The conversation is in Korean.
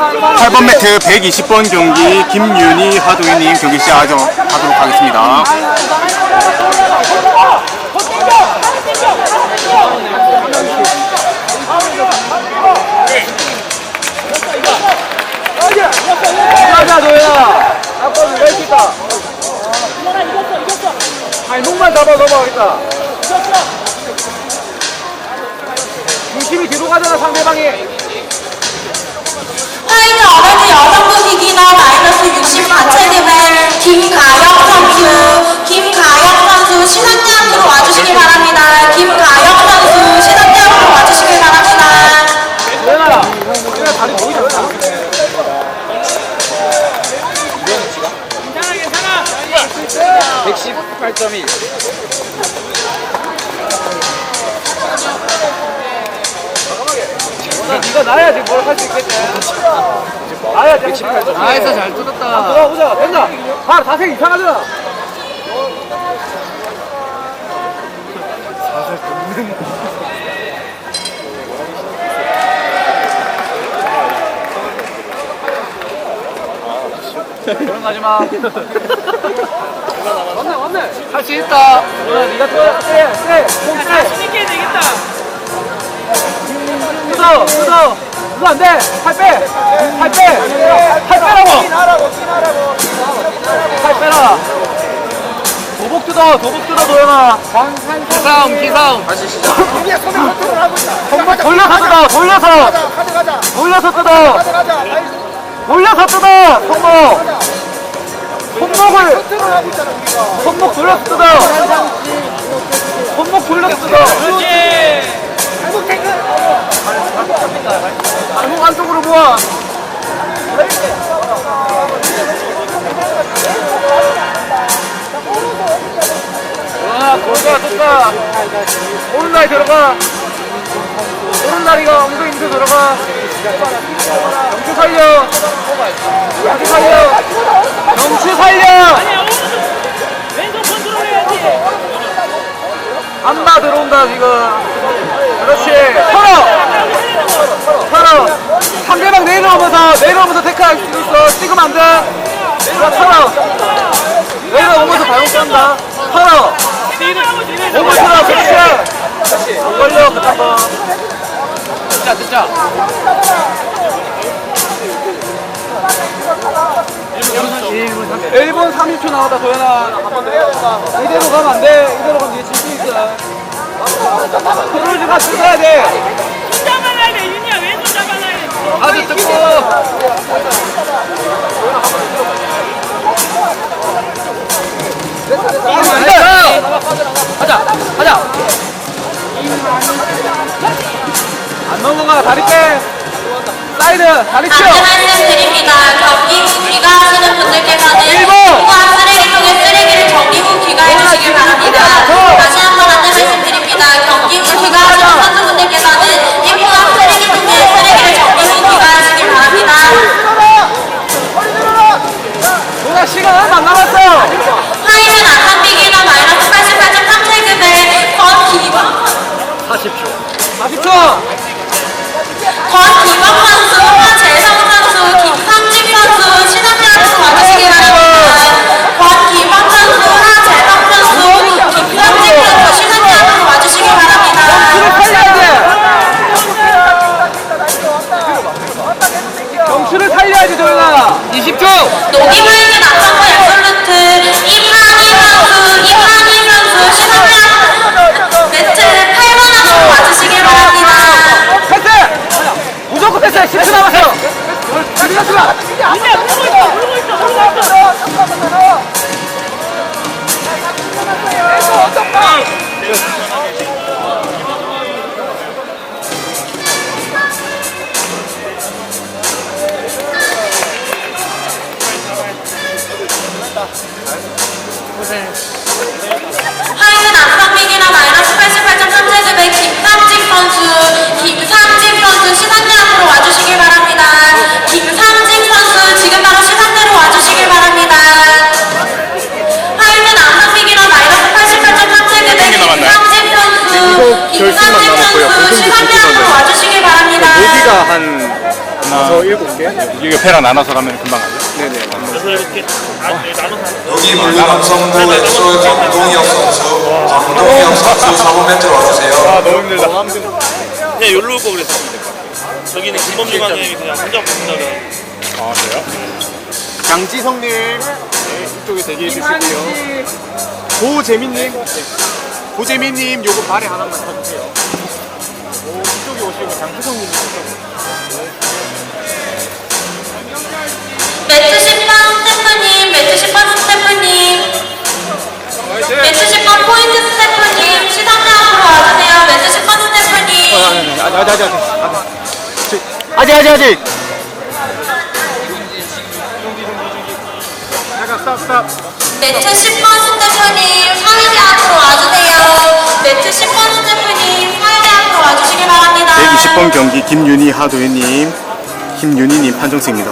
8번 매트 120번 경기 김윤희 하동희님 경기 시작하도록 하겠습니다. 가자 도현아 아빠는 왜 있을까 아니 목만 잡아 넘어가겠다 중심이 뒤로 가잖아 상대방이 화이트 어레드 여성부 기기너 마이너스 64체급의 김가영 선수, 김가영 선수 시상대 앞으로 와주시기 바랍니다. 김가영 선수 시상대 앞으로 와주시기 바랍니다. 도현아 도현아 다리 보이지 않나? 118.1 네가 나야지 뭘 할 수 있겠지 나야지 118.1 나이스 잘 뜯었다. 들어가보자 된다 봐 자세 이상하잖아 그런 거 하지 마. 왔네, 왔네. 할 수 있다. 누나, 니가 또 세, 세, 공 세. 자신 있게 되겠다. 뜯어, 뜯어. 그거 안 돼. 팔 빼. 팔 빼. 팔 빼라고. 팔 빼라. 도복 뜯어, 도복 뜯어, 도영아. 기싸움, 기싸움. 손목 돌려서 뜯어, 돌려서. 돌려서 뜯어. 돌려서 뜯어, 손목. 손목을. 손목 돌려서 뜯어. 손목 돌려서 뜯어. 발목 안쪽으로 모아. 아, 돌가, 돌가. 오른다리 들어가. 오른다리가 엉덩이 밑에 들어가. 경추 살려. 경추 살려. 경추 살려. 해야지. 안마 들어온다, 지금. 있어. 찍으면 안 돼. 자, 털어. 내려오면서 발목 짠다. 털어. 몸을 털어. 그렇지. 안 걸려, 그 한번. 진짜, 진짜. 1분 30초 나왔다 도현아 이대로 가면 안돼 이대로 가면 니가 질수 있어 크루즈가 쓰어야 돼. 아주 뜨거. 안 넘어가 다리 빼 사이드 다리 치워 안내 말씀드립니다. 경기 후 귀가하시는 분들께서는 일본! 포함 쓰레기통에 쓰레기를 정리 후 귀가해 주시길 바랍니다. 다시 1호 결승만 남았고요. 공동체 진출만 와주시길 바랍니다. 모기가 한 다섯, 아. 일곱 개? 이게 패랑 어. 네, 나눠서 하면 금방 가죠. 네네. 여기 물류감 성도 네, 네, 왼쪽 정동혁 선수 아, 정동혁 선수 4번 멘트 와주세요 아, 너무 힘들다. 그냥 여기로 올거 그랬으면 될것 같아요. 저기는 김범준 관장님이 그냥 혼자 보신다면 아, 그래요? 장지성님, 네, 이쪽에 대기해 주시고요. 고재민님, 고재민님 요거 발에 하나만 쳐주세요. 오, 이쪽에 오시고 장태성님 매트 10번 스태프님, 매트 10번 스태프님, 매트 10번 포인트 스태프님, 시상자 앞으로 와주세요. 매트 10번 스태프님. 어, 아직 아직 아직 아직 아직 아직 아직 잠깐 스탑 스탑 매트 10번 스태프님, 사회자 120번 스태프님 사연에 함께 와주시길 바랍니다. 120번 경기 김윤희 하도현님, 김윤희님 판정승입니다.